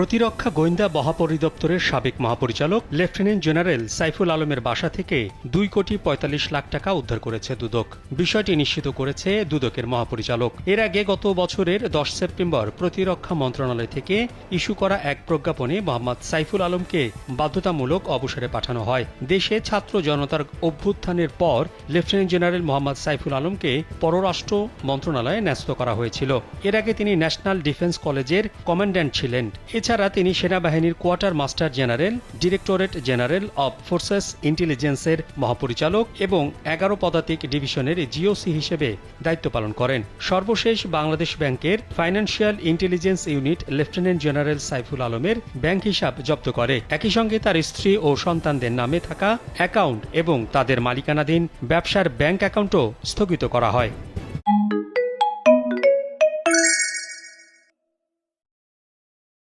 প্রতিরক্ষা গোয়েন্দা মহাপরিদপ্তরের সাবেক মহাপরিচালক, লেফটেন্যান্ট জেনারেল সাইফুল আলমের বাসা থেকে দুই কোটি পঁয়তাল্লিশ লাখ টাকা উদ্ধার করেছে দুদক। বিষয়টি নিশ্চিত করেছে দুদকের মহাপরিচালক। এর আগে গত বছরের দশ সেপ্টেম্বর প্রতিরক্ষা মন্ত্রণালয় থেকে ইস্যু করা এক প্রজ্ঞাপনে মোহাম্মদ সাইফুল আলমকে বাধ্যতামূলক অবসরে পাঠানো হয়। দেশে ছাত্র জনতার অভ্যুত্থানের পর লেফটেন্যান্ট জেনারেল মোহাম্মদ সাইফুল আলমকে পররাষ্ট্র মন্ত্রণালয়ে ন্যস্ত করা হয়েছিল। এর আগে তিনি ন্যাশনাল ডিফেন্স কলেজের কমান্ড্যান্ট ছিলেন। এছাড়া তিনি সেনাবাহিনীর quarter master general, directorate general of forces ইন্টেলিজেন্সের মহাপরিচালক এবং এগারো পদাতিক ডিভিশনের জিওসি হিসেবে দায়িত্ব পালন করেন। সর্বশেষ বাংলাদেশ ব্যাংকের financial intelligence unit lieutenant general Saiful আলমের ব্যাংক হিসাব জব্দ করে। একই সঙ্গে তার স্ত্রী ও সন্তানদের নামে থাকা অ্যাকাউন্ট এবং তাদের মালিকানাধীন ব্যবসার ব্যাংক অ্যাকাউন্টও স্থগিত করা হয়।